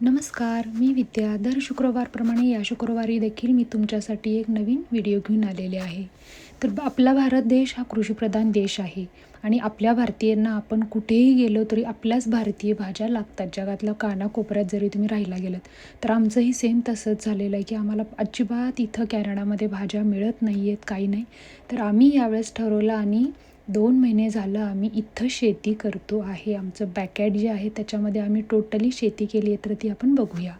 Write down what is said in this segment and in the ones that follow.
नमस्कार मी विद्या. दर शुक्रवारप्रमाणे या शुक्रवारी देखील मी तुमच्यासाठी एक नवीन व्हिडिओ घेऊन आलेले आहे. तर आपला भारत देश हा कृषीप्रधान देश आहे आणि आपल्या भारतीयांना आपण कुठेही गेलो तरी आपल्याच भारतीय भाज्या लागतात. जगातल्या कानाकोपऱ्यात जरी तुम्ही राहायला गेलात तर आमचंही सेम तसंच झालेलं आहे की आम्हाला अजिबात इथं कॅनडामध्ये भाज्या मिळत नाही आहेत काही नाही. तर आम्ही यावेळेस ठरवलं आणि दोन महिने झालं आम्ही इथं शेती करतो आहे. आमचं बॅकॅट जे आहे त्याच्यामध्ये आम्ही टोटली शेती केली आहे तर ती आपण बघूया.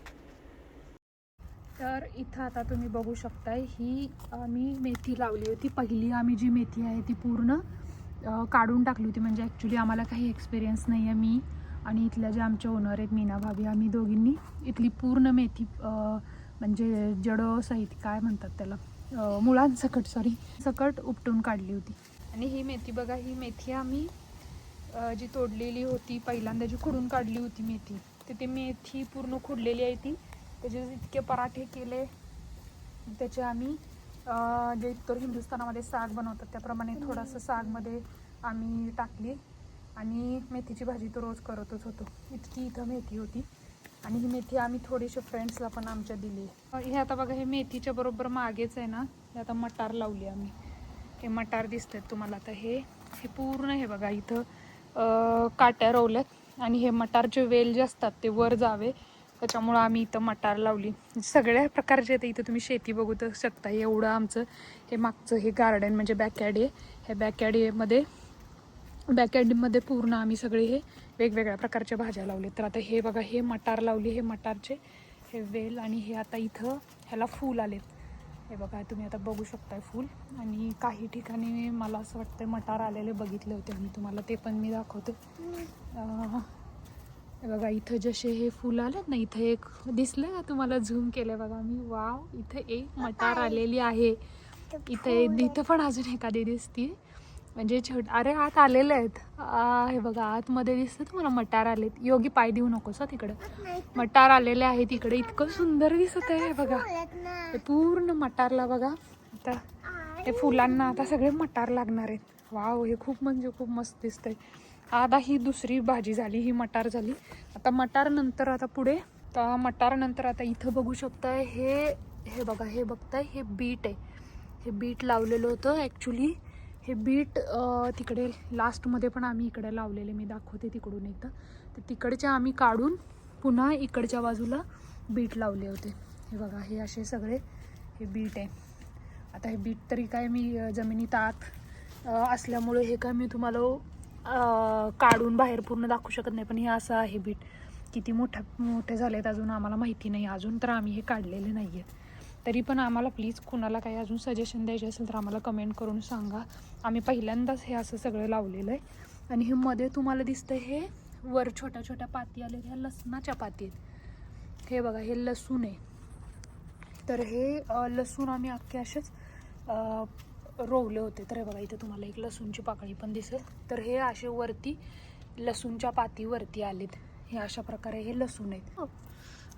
तर इथं आता तुम्ही बघू शकताय ही आम्ही मेथी लावली होती. पहिली आम्ही जी मेथी आहे ती पूर्ण काढून टाकली होती. म्हणजे ॲक्च्युली आम्हाला काही एक्सपिरियन्स नाही आहे मी आणि इथल्या जे आमच्या ओनर आहेत मीना भाभी आम्ही दोघींनी इथली पूर्ण मेथी म्हणजे जडं सहित काय म्हणतात त्याला मुळांसकट सॉरी सकट उपटून काढली होती. आणि ही मेथी बघा ही मेथी आम्ही जी तोडलेली होती पहिल्यांदा जी खुडून काढली होती मेथी तर ती मेथी पूर्ण खुडलेली आहे ती. त्याचे इतके पराठे केले. त्याचे आम्ही जे इतर हिंदुस्थानामध्ये साग बनवतात त्याप्रमाणे थोडंसं सागमध्ये आम्ही टाकली आणि मेथीची भाजी तर रोज करतच होतो. इतकी इथं मेथी होती. आणि ही मेथी आम्ही थोडीशी फ्रेंड्सला पण आमच्या दिली. हे आता बघा हे मेथीच्या बरोबर मागेच आहे ना हे आता मटार लावली आम्ही. हे मटार दिसतात तुम्हाला. आता हे हे पूर्ण हे बघा इथं काट्या रोवल्यात. आणि हे मटारचे वेल जे असतात ते वर जावे. त्याच्यामुळं आम्ही इथं मटार लावली. सगळ्या प्रकारचे आता इथं तुम्ही शेती बघू तर शकता. एवढं आमचं हे मागचं हे गार्डन म्हणजे बॅकॅड आहे. ह्या बॅकॅडमध्ये बॅकॅडमध्ये पूर्ण आम्ही सगळे हे वेगवेगळ्या प्रकारच्या भाज्या लावले तर आता हे बघा हे मटार लावले हे मटारचे हे वेल आणि हे आता इथं ह्याला फूल आलेत. हे बघा तुम्ही आता बघू शकताय फूल. आणि काही ठिकाणी मला असं वाटतं मटार आलेले बघितले होते आणि तुम्हाला ते पण मी दाखवते. हे बघा इथं जसे हे फुलं आलेत ना इथं एक दिसलं का तुम्हाला झूम केलं बघा मी? वाव इथं एक मटार आलेली आहे. इथं इथं पण अजून एखादी दिसती म्हणजे छोट अरे आत आलेले आहेत. आ, हे बघा आतमध्ये दिसतं तुम्हाला मटार आलेत. योगी पाय देऊ नकोस तिकडं. मटार आलेले आहेत इकडे. इतकं सुंदर दिसत आहे हे बघा. हे पूर्ण मटारला बघा. आता हे फुलांना आता सगळे मटार लागणार आहेत. वाव हे खूप म्हणजे खूप मस्त दिसतंय. आता ही दुसरी भाजी झाली ही मटार झाली. आता मटार नंतर आता पुढे. तर मटार नंतर आता इथं बघू शकताय हे हे बघा हे बघताय हे बीट आहे. हे बीट लावलेलं होतं ॲक्च्युली हे बीट तिकडे लास्टमध्ये पण आम्ही इकडे लावलेले मी दाखवते तिकडून एकदा. तर तिकडच्या आम्ही काढून पुन्हा इकडच्या बाजूला बीट लावले होते. हे बघा हे असे सगळे हे बीट आहे. आता हे बीट तरी काय मी जमिनीत आत असल्यामुळे हे काय मी तुम्हाला काढून बाहेर पूर्ण दाखवू शकत नाही पण हे असं आहे बीट. किती मोठ्या मोठे झाले आहेत अजून आम्हाला माहिती नाही. अजून तर आम्ही हे काढलेले नाही आहेत तरी पण आम्हाला प्लीज कुणाला काही अजून सजेशन द्यायचे असेल तर आम्हाला कमेंट करून सांगा. आम्ही पहिल्यांदाच हे असं सगळं लावलेलं आहे. आणि हे मध्ये तुम्हाला दिसतं हे वर छोट्या छोट्या पाती आले ह्या लसणाच्या पाती आहेत. हे बघा हे लसूण आहे. तर हे लसूण आम्ही अख्खे असेच रोवले होते. तर हे बघा इथे तुम्हाला एक लसूणची पाकळी पण दिसेल. तर हे असे वरती लसूणच्या पातीवरती आलेत. हे अशा प्रकारे हे लसूण आहेत.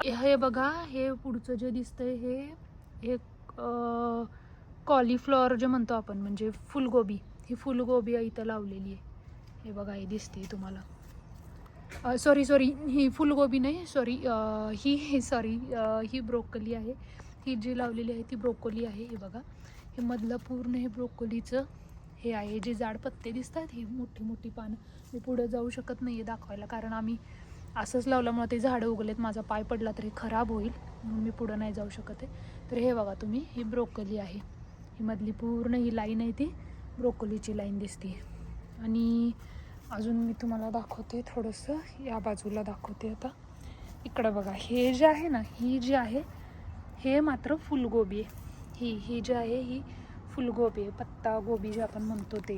हे बघा हे पुढचं जे दिसतंय हे हे कॉलीफ्लॉवर जे म्हणतो आपण म्हणजे फुलगोबी. ही फुलगोबी इथं लावलेली आहे. हे बघा हे दिसते तुम्हाला. सॉरी सॉरी ही फुलगोबी नाही सॉरी ही हे सॉरी ही ब्रोकोली आहे. ही जी लावलेली आहे ती ब्रोकोली आहे हे बघा. हे मधलं पूर्ण हे ब्रोकोलीचं हे आहे. जे जाड पत्ते दिसतात हे मोठी मोठी पानं. मी पुढं जाऊ शकत नाही आहे दाखवायला कारण आम्ही असंच लावल्यामुळं ते झाडं उगलेत माझा पाय पडला तरी खराब होईल म्हणून मी पुढं नाही जाऊ शकत आहे. तर हे बघा तुम्ही ही ब्रोकली आहे. ही मधली पूर्ण ही लाईन आहे ती ब्रोकोलीची लाईन दिसते. आणि अजून मी तुम्हाला दाखवते थोडंसं या बाजूला दाखवते आता. इकडं बघा हे जे आहे ना ही जी आहे हे मात्र फुलगोबी आहे. ही ही जी आहे ही फुलगोबी आहे पत्ता गोबी जे आपण म्हणतो ते.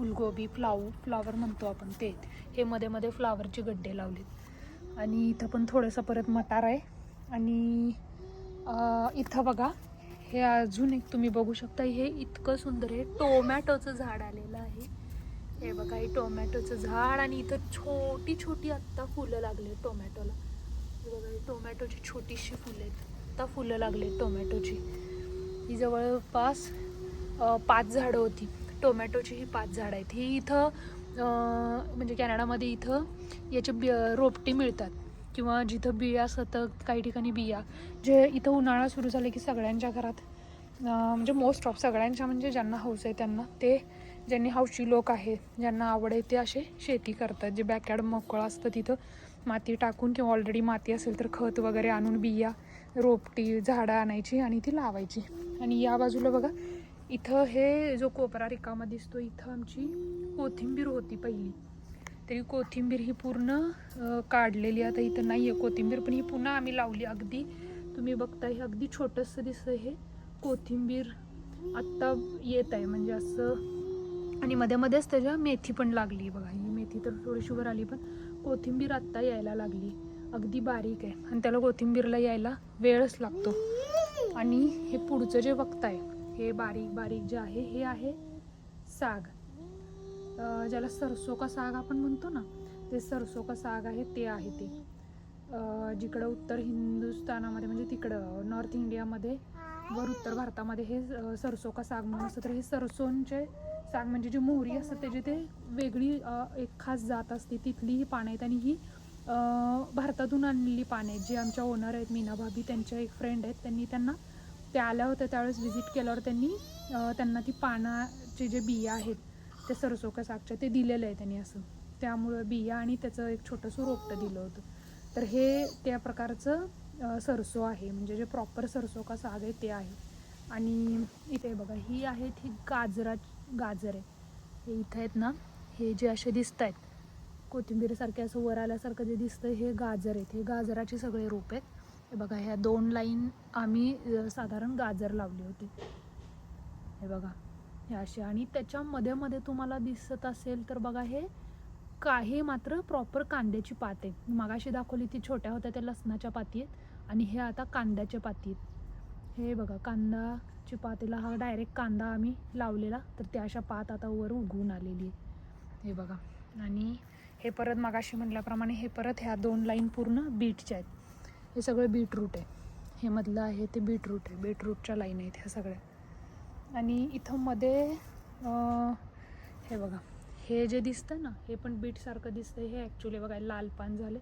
फुलगोबी फ्लाव फ्लावर म्हणतो आपण ते. हे मध्ये मध्ये फ्लावरचे गड्डे लावलेत. आणि इथं पण थोडंसं परत मटार आहे. आणि इथं बघा हे अजून एक तुम्ही बघू शकता हे इतकं सुंदर आहे. टोमॅटोचं झाड आलेलं आहे. हे बघा हे टोमॅटोचं झाड आणि इथं छोटी छोटी आत्ता फुलं लागले टोमॅटोला. हे बघा हे टोमॅटोची छोटीशी फुलं आहेत. आत्ता फुलं लागले टोमॅटोची. ही जवळपास पाच झाडं होती. टोमॅटोची ही पाच झाडं आहेत. ही इथं म्हणजे कॅनडामध्ये इथं याचे बि रोपटी मिळतात. किंवा जिथं बिया सतत काही ठिकाणी बिया जे इथं उन्हाळा सुरू झाला की सगळ्यांच्या घरात म्हणजे मोस्ट ऑफ सगळ्यांच्या म्हणजे ज्यांना हौस आहे त्यांना ते ज्यांनी हौशी लोक आहे ज्यांना आवड आहे ते असे शेती करतात. जे बॅकयार्ड मोकळं असतं तिथं माती टाकून किंवा ऑलरेडी माती असेल तर खत वगैरे आणून बिया रोपटी झाडं आणायची आणि ती लावायची. आणि या बाजूला बघा इथं हे जो कोपरा रिकामा दिसतो इथं आमची कोथिंबीर होती पहिली. तरी कोथिंबीर ही पूर्ण काढलेली. आता इथं नाही आहे कोथिंबीर पण ही पुन्हा आम्ही लावली. अगदी तुम्ही बघताय हे अगदी छोटंसं दिसतं हे कोथिंबीर. आत्ता येत आहे म्हणजे असं. आणि मध्ये मध्येच त्याच्या मेथी पण लागली बघा. ही मेथी तर थोडीशी वर आली पण कोथिंबीर आत्ता यायला लागली. अगदी बारीक आहे. आणि त्याला कोथिंबीरला यायला वेळच लागतो. आणि हे पुढचं जे बघताय हे बारीक बारीक जे आहे हे आहे साग. ज्याला सरसो का साग आपण म्हणतो ना ते सरसो का साग आहे ते आहे ते. जिकडं उत्तर हिंदुस्थानामध्ये म्हणजे तिकडं नॉर्थ इंडियामध्ये वर उत्तर भारतामध्ये हे सरसो का साग म्हणून असतं. तर हे सरसोंचे साग म्हणजे जी मोहरी असतात त्याची ते वेगळी एक खास जात असते. तिथली ही पानं आहेत आणि ही भारतातून आणलेली पाने आहेत. जे आमच्या ओनर आहेत मीना भाभी त्यांच्या एक फ्रेंड आहेत. त्यांनी त्यांना ते आल्या होत्या त्यावेळेस व्हिजिट केल्यावर त्यांनी त्यांना ती पानाचे जे बिया आहेत ते सरसो का सागच्या ते दिलेलं आहे त्यांनी असं. त्यामुळं बिया आणि त्याचं एक छोटंसं रोपटं दिलं होतं. तर हे त्या प्रकारचं सरसो आहे. म्हणजे जे प्रॉपर सरसो का साग आहे ते आहे. आणि इथे बघा ही आहेत ही गाजरा गाजर आहे. हे इथं आहेत ना हे जे असे दिसत आहेत कोथिंबीरसारखे असं वर आल्यासारखं जे दिसतं हे गाजर आहेत. हे गाजराचे सगळे रोप आहेत. हे बघा ह्या दोन लाईन आम्ही साधारण गाजर लावली होती. हे बघा हे असे. आणि त्याच्या मध्ये मध्ये तुम्हाला दिसत असेल तर बघा हे काही मात्र प्रॉपर कांद्याची पात आहे मगाशी दाखवली ती छोट्या होत्या त्या लसणाच्या पाती आहेत. आणि हे आता कांद्याच्या पाती आहेत. हे बघा कांदाची पातेला हा डायरेक्ट कांदा आम्ही लावलेला तर त्या अशा पात आता वर उगवून आलेली आहे हे बघा. आणि हे परत मगाशी म्हटल्याप्रमाणे हे परत ह्या दोन लाईन पूर्ण बीटच्या आहेत. हे सगळं बीटरूट आहे. हे मधलं आहे ते बीटरूट आहे. बीटरूटच्या लाईन आहेत ह्या सगळ्या. आणि इथं मध्ये हे बघा. हे जे दिसतं ना हे पण बीटसारखं दिसतं हे ॲक्च्युली बघा लाल पान झाले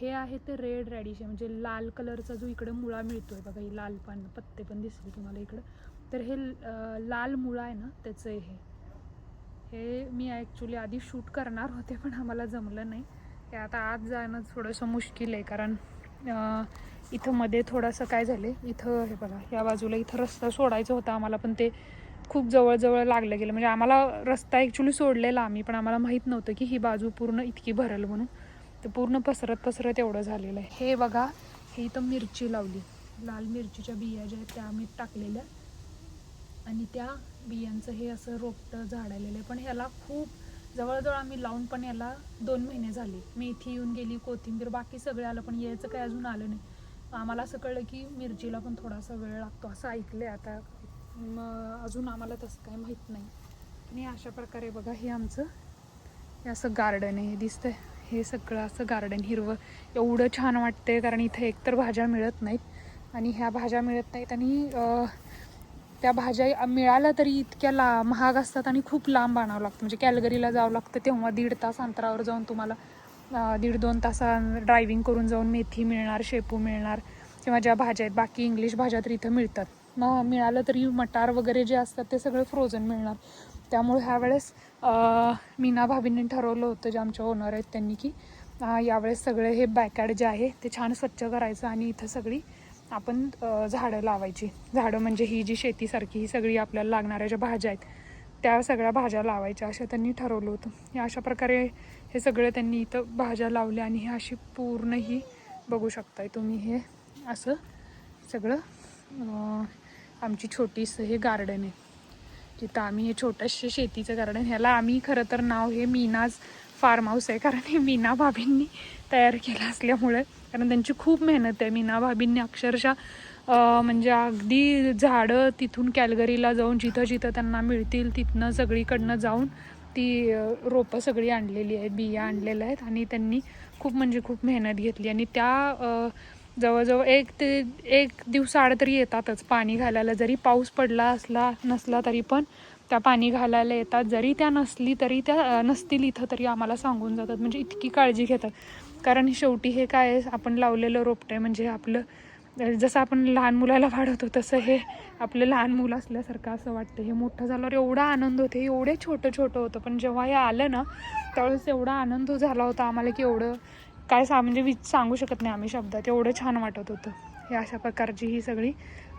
हे आहे ते रेड रॅडिश आहे. म्हणजे लाल कलरचा जो इकडे मुळा मिळतोय बघा ही लाल पान पत्ते पण दिसतील तुम्हाला इकडं. तर हे लाल मुळा आहे ना त्याचं हे. हे मी ॲक्च्युली आधी शूट करणार होते पण आम्हाला जमलं नाही. हे आता आत जाणं थोडंसं मुश्किल आहे कारण इथं मध्ये थोडंसं काय झालं इथं हे बघा या बाजूला इथं रस्ता सोडायचा होता आम्हाला पण ते खूप जवळजवळ लागलं गेलं. म्हणजे आम्हाला रस्ता ॲक्च्युली सोडलेला आम्ही पण आम्हाला माहीत नव्हतं की ही बाजू पूर्ण इतकी भरल म्हणून. तर पूर्ण पसरत पसरत एवढं झालेलं आहे. हे बघा हे इथं मिरची लावली. लाल मिरचीच्या बिया ज्या आहेत त्या आम्ही टाकलेल्या. आणि त्या बियांचं हे असं रोपटं झाड आलेलं आहे. पण ह्याला खूप जवळजवळ आम्ही लावून पण याला दोन महिने झाले. मेथी येऊन गेली कोथिंबीर बाकी सगळे आलं पण यायचं काही अजून आलं नाही. आम्हाला असं कळलं की मिरचीला पण थोडासा वेळ लागतो असं ऐकलं आता. मग अजून आम्हाला तसं काही माहीत नाही. आणि अशा प्रकारे बघा हे आमचं हे असं गार्डन आहे. हे दिसतंय. हे सगळं असं गार्डन हिरवं. एवढं छान वाटतंय कारण इथं एकतर भाज्या मिळत नाहीत आणि ह्या भाज्या मिळत नाहीत आणि त्या भाज्या मिळाल्या तरी इतक्या ला महाग असतात आणि खूप लांब आणावं लागतं. म्हणजे कॅलगरीला जावं लागतं तेव्हा दीड तास अंतरावर जाऊन तुम्हाला दीड दोन तासा ड्रायव्हिंग करून जाऊन मेथी मिळणार शेपू मिळणार किंवा ज्या भाज्या आहेत बाकी इंग्लिश भाज्या तर इथं मिळतात. मग मिळालं तरी मटार वगैरे जे असतात ते सगळं फ्रोझन मिळणार. त्यामुळे ह्यावेळेस मीना भाभींनी ठरवलं होतं जे आमच्या ओनर आहेत त्यांनी की यावेळेस सगळे हे बॅकॅड जे आहे ते छान स्वच्छ करायचं आणि इथं सगळी आपण झाडं लावायची. झाडं म्हणजे ही जी शेतीसारखी ही सगळी आपल्याला लागणाऱ्या ज्या भाज्या आहेत त्या सगळ्या भाज्या लावायच्या असं त्यांनी ठरवलं होतं. या अशा प्रकारे हे सगळं त्यांनी इथं भाज्या लावल्या आणि हे अशी पूर्ण ही बघू शकताय तुम्ही हे. असं सगळं आमची छोटीसं हे गार्डन आहे. जिथं आम्ही हे छोटंसं शेतीचं गार्डन ह्याला आम्ही खरं तर नाव हे मीनाज फार्म हाऊस आहे कारण हे मीना भाभींनी तयार केलं असल्यामुळे. कारण त्यांची खूप मेहनत आहे. मीना भाभींनी अक्षरशः म्हणजे अगदी झाडं तिथून कॅलगरीला जाऊन जिथं जिथं त्यांना मिळतील तिथनं सगळीकडनं जाऊन ती रोपं सगळी आणलेली आहेत बिया आणलेल्या आहेत आणि त्यांनी खूप म्हणजे खूप मेहनत घेतली. आणि त्या जवळजवळ एक ते एक दिवसाआड तरी येतातच पाणी घालायला. जरी पाऊस पडला असला नसला तरी पण त्या पाणी घालायला येतात. जरी त्या नसली तरी त्या नसतील इथं तरी आम्हाला सांगून जातात. म्हणजे इतकी काळजी घेतात. कारण शेवटी हे काय आपण लावलेलं रोपटं आहे. म्हणजे आपलं जसं आपण लहान मुलाला वाढवतो तसं हे आपलं लहान मुलं असल्यासारखं असं वाटतं. हे मोठं झाल्यावर एवढा आनंद होते. एवढे छोटं छोटं होतं. पण जेव्हा हे आलं ना त्यावेळेस एवढा आनंद झाला होता आम्हाला की एवढं काय सा म्हणजे विच सांगू शकत नाही आम्ही शब्दात. एवढं छान वाटत होतं. हे अशा प्रकारची ही सगळी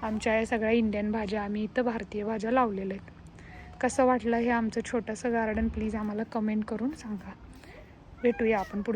आमच्या या सगळ्या इंडियन भाज्या आम्ही इथं भारतीय भाज्या लावलेल्या आहेत. कसं वाटलं हे आमचं छोटंसं गार्डन प्लीज आम्हाला कमेंट करून सांगा. भेटूया आपण पुढे